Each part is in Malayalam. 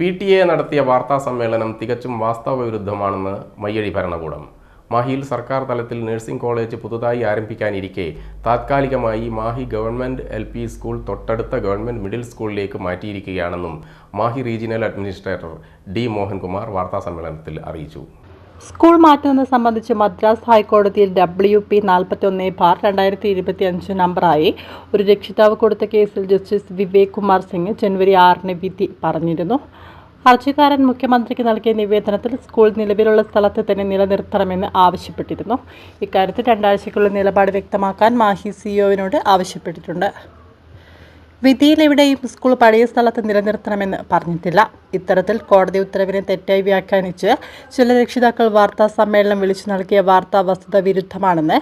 പി ടി എ നടത്തിയ വാർത്താ സമ്മേളനം തികച്ചും വാസ്തവവിരുദ്ധമാണെന്ന് മയ്യഴി ഭരണകൂടം. മാഹിയിൽ സർക്കാർ തലത്തിൽ നഴ്സിംഗ് കോളേജ് പുതുതായി ആരംഭിക്കാനിരിക്കെ താത്കാലികമായി Mahe government L P school തൊട്ടടുത്ത ഗവൺമെന്റ് മിഡിൽ സ്കൂളിലേക്ക് മാറ്റിയിരിക്കുകയാണെന്നും Mahe regional administrator D Mohankumar വാർത്താസമ്മേളനത്തിൽ അറിയിച്ചു. സ്കൂൾ മാറ്റുന്നത് സംബന്ധിച്ച് മദ്രാസ് ഹൈക്കോടതിയിൽ ഡബ്ല്യു പി നാൽപ്പത്തി ഒന്ന് ബാർ രണ്ടായിരത്തി ഇരുപത്തി അഞ്ച് നമ്പറായി ഒരു രക്ഷിതാവ് കൊടുത്ത കേസിൽ ജസ്റ്റിസ് വിവേക് കുമാർ സിംഗ് ജനുവരി ആറിന് വിധി പറഞ്ഞിരുന്നു. ഹർജിക്കാരൻ മുഖ്യമന്ത്രിക്ക് നൽകിയ നിവേദനത്തിൽ സ്കൂൾ നിലവിലുള്ള സ്ഥലത്ത് തന്നെ നിലനിർത്തണമെന്ന് ആവശ്യപ്പെട്ടിരുന്നു. ഇക്കാര്യത്തിൽ രണ്ടാഴ്ചയ്ക്കുള്ള നിലപാട് വ്യക്തമാക്കാൻ മാഹി സിഇഒവിനോട് ആവശ്യപ്പെട്ടിട്ടുണ്ട്. വിധിയിൽ എവിടെയും സ്കൂൾ പഴയ സ്ഥലത്ത് നിലനിർത്തണമെന്ന് പറഞ്ഞിട്ടില്ല. ഇത്തരത്തിൽ കോടതി ഉത്തരവിനെ തെറ്റായി വ്യാഖ്യാനിച്ച് ചില രക്ഷിതാക്കൾ വാർത്താ സമ്മേളനം വിളിച്ചു നൽകിയ വാർത്താ വസ്തുത വിരുദ്ധമാണെന്ന്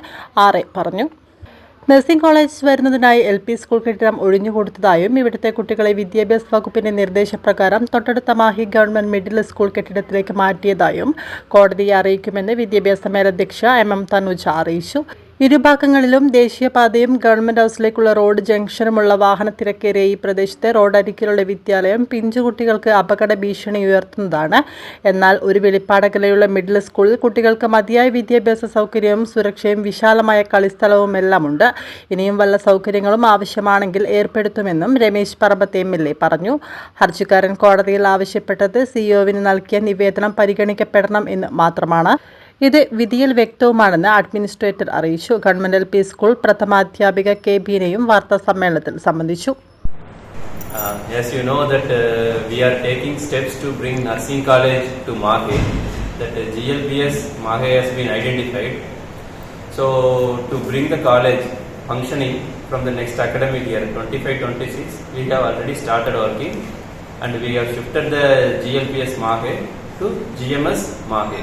എ പറഞ്ഞു. നഴ്സിംഗ് കോളേജ് വരുന്നതിനായി എൽ പി സ്കൂൾ കെട്ടിടം ഒഴിഞ്ഞുകൊടുത്തതായും ഇവിടുത്തെ കുട്ടികളെ വിദ്യാഭ്യാസ വകുപ്പിന്റെ നിർദ്ദേശപ്രകാരം തൊട്ടടുത്ത മാഹി ഗവൺമെന്റ് മിഡിൽ സ്കൂൾ കെട്ടിടത്തിലേക്ക് മാറ്റിയതായും കോടതിയെ അറിയിക്കുമെന്ന് വിദ്യാഭ്യാസ മേലധ്യക്ഷ എം എം തനുജ അറിയിച്ചു. ഇരുഭാഗങ്ങളിലും ദേശീയപാതയും ഗവൺമെന്റ് ഹൗസിലേക്കുള്ള റോഡ് ജംഗ്ഷനുമുള്ള വാഹന തിരക്കേറിയ ഈ പ്രദേശത്തെ റോഡരികിലുള്ള വിദ്യാലയം പിഞ്ചുകുട്ടികൾക്ക് അപകട ഭീഷണി ഉയർത്തുന്നതാണ്. എന്നാൽ ഒരു വെളിപ്പാടകലയുള്ള മിഡിൽ സ്കൂളിൽ കുട്ടികൾക്ക് മതിയായ വിദ്യാഭ്യാസ സൗകര്യവും സുരക്ഷയും വിശാലമായ കളിസ്ഥലവും എല്ലാം ഉണ്ട് ഇനിയും വല്ല സൗകര്യങ്ങളും ആവശ്യമാണെങ്കിൽ ഏർപ്പെടുത്തുമെന്നും Ramesh Parambath M L A പറഞ്ഞു. ഹർജിക്കാരൻ കോടതിയിൽ ആവശ്യപ്പെട്ടത് സിഇഒവിന് നൽകിയ നിവേദനം പരിഗണിക്കപ്പെടണം എന്ന് മാത്രമാണ്. ഇത് വിധിയിൽ വ്യക്തവുമാണെന്ന് അഡ്മിനിസ്ട്രേറ്റർ അറിയിച്ചു ഗവൺമെന്റ് എൽ പി സ്കൂൾ പ്രഥമാധ്യാപിക കെ ബീനയും വാർത്താ സമ്മേളനത്തിൽ സംബന്ധിച്ചു Uh, as you know that uh, we are taking steps to bring nursing college to Mahe. That uh, GLBS Mahe has been identified. So to bring the college functioning from the next academic year 25-26, we have already started working and we have shifted the GLBS Mahe to GMS Mahe.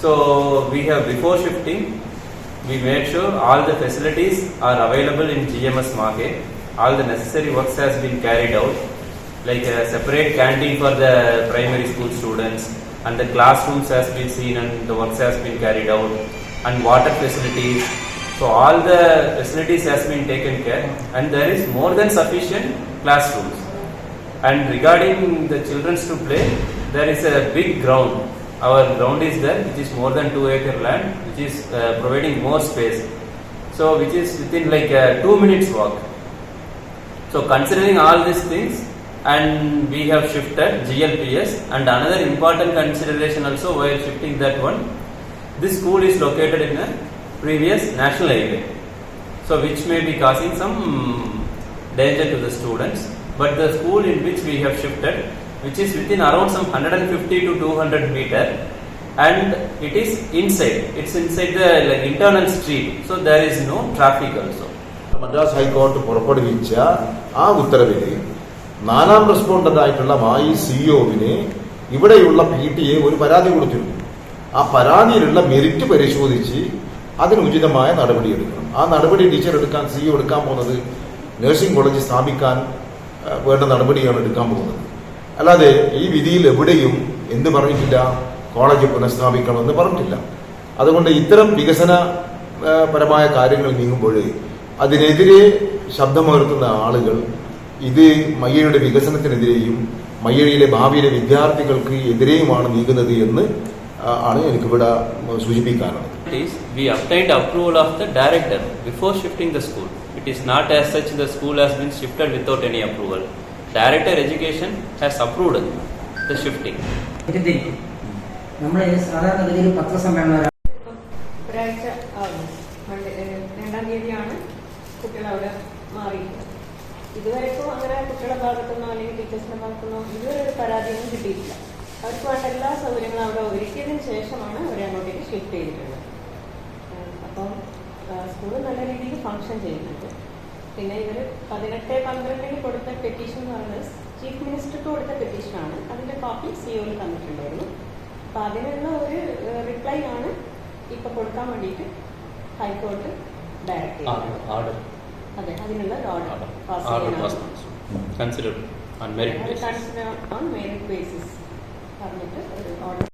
So we have before shifting, we made sure all the facilities are available in GMS market. All the necessary works has been carried out, like a separate canteen for the primary school students, and the classrooms has been seen and the works has been carried out, and water facilities. So all the facilities has been taken care, and there is more than sufficient classrooms. And regarding the children's to play, there is a big ground. Our ground is there, which is more than two acre land, which is uh, providing more space. So, which is within like uh, two minutes walk. So, considering all these things, and we have shifted GLPS, and another important consideration also while shifting that one, this school is located in a previous national highway. So, which may be causing some danger to the students. But the school in which we have shifted, which is within around some 150 to 200 meter, and it is inside. It's inside the like internal street, so there is no traffic also. Madras ഹൈക്കോടതി പുറപ്പെടുവിച്ച ആ ഉത്തരവിൽ നാലാം റെസ്പോണ്ടന്റായിട്ടുള്ള മായി സിഇഒവിന് ഇവിടെയുള്ള പി ടി എ ഒരു പരാതി കൊടുത്തിരുന്നു. ആ പരാതിയിലുള്ള മെറിറ്റ് പരിശോധിച്ച് അതിന് ഉചിതമായ നടപടിയെടുക്കണം ആ നടപടി ടീച്ചർ എടുക്കാൻ സിഇഒ എടുക്കാൻ പോകുന്നത് നഴ്സിംഗ് കോളേജ് സ്ഥാപിക്കാൻ വേണ്ട നടപടിയാണ് എടുക്കാൻ പോകുന്നത്. അല്ലാതെ ഈ വിധിയിൽ എവിടെയും എന്ത് പറഞ്ഞിട്ടില്ല കോളേജ് പുനഃസ്ഥാപിക്കണമെന്ന് പറഞ്ഞിട്ടില്ല അതുകൊണ്ട് ഇത്തരം വികസന പരമായ കാര്യങ്ങൾ നീങ്ങുമ്പോൾ അതിനെതിരെ ശബ്ദമുയർത്തുന്ന ആളുകൾ ഇത് മയ്യയുടെ വികസനത്തിനെതിരെയും മയ്യഴിയിലെ ഭാവിയിലെ വിദ്യാർത്ഥികൾക്ക് എതിരെയുമാണ് നീങ്ങുന്നത് എന്ന് ആണ് എനിക്കിവിടെ സൂചിപ്പിക്കാനുള്ളത് is we obtained approval of the director before shifting the school. It is not as such the school has been shifted without any approval. Director education has approved the shifting നമ്മൾ സാധാരണഗതിയിൽ പത്രസമ്മേളനം ഒരാഴ്ച രണ്ടാം തീയതിയാണ് കുട്ടികൾ അവിടെ മാറിയിട്ടുള്ളത് ഇതുവരെക്കും അങ്ങനെ കുട്ടികളുടെ ഭാഗത്തുനിന്നോ അല്ലെങ്കിൽ ടീച്ചേഴ്സിന്റെ ഭാഗത്തുനിന്നോ ഇതുവരെ ഒരു പരാതിയൊന്നും കിട്ടിയിട്ടില്ല. അവർക്ക് വേണ്ട എല്ലാ സൗകര്യങ്ങളും അവിടെ ഒരുക്കിയതിന് ശേഷമാണ് അവരെ അങ്ങോട്ടേക്ക് ഷിഫ്റ്റ് ചെയ്തിട്ടുള്ളത്. അപ്പം സ്കൂൾ നല്ല രീതിയിൽ ഫങ്ഷൻ ചെയ്യുന്നുണ്ട്. പിന്നെ ഇവർ പതിനെട്ട് പന്ത്രണ്ടിന് കൊടുത്ത പെറ്റീഷൻ എന്ന് പറയുന്നത് ചീഫ് മിനിസ്റ്റർക്ക് കൊടുത്ത പെറ്റീഷനാണ് അതിന്റെ കോപ്പി സിഒയിൽ തന്നിട്ടുണ്ടായിരുന്നു. അപ്പം അതിനുള്ള ഒരു റിപ്ലൈ ആണ് ഇപ്പൊ കൊടുക്കാൻ വേണ്ടിയിട്ട് ഹൈക്കോടതി ഡയറക്റ്റ് അതെ അതിനുള്ള order. Consider on merit basis പറഞ്ഞിട്ട് ഒരു ഓർഡർ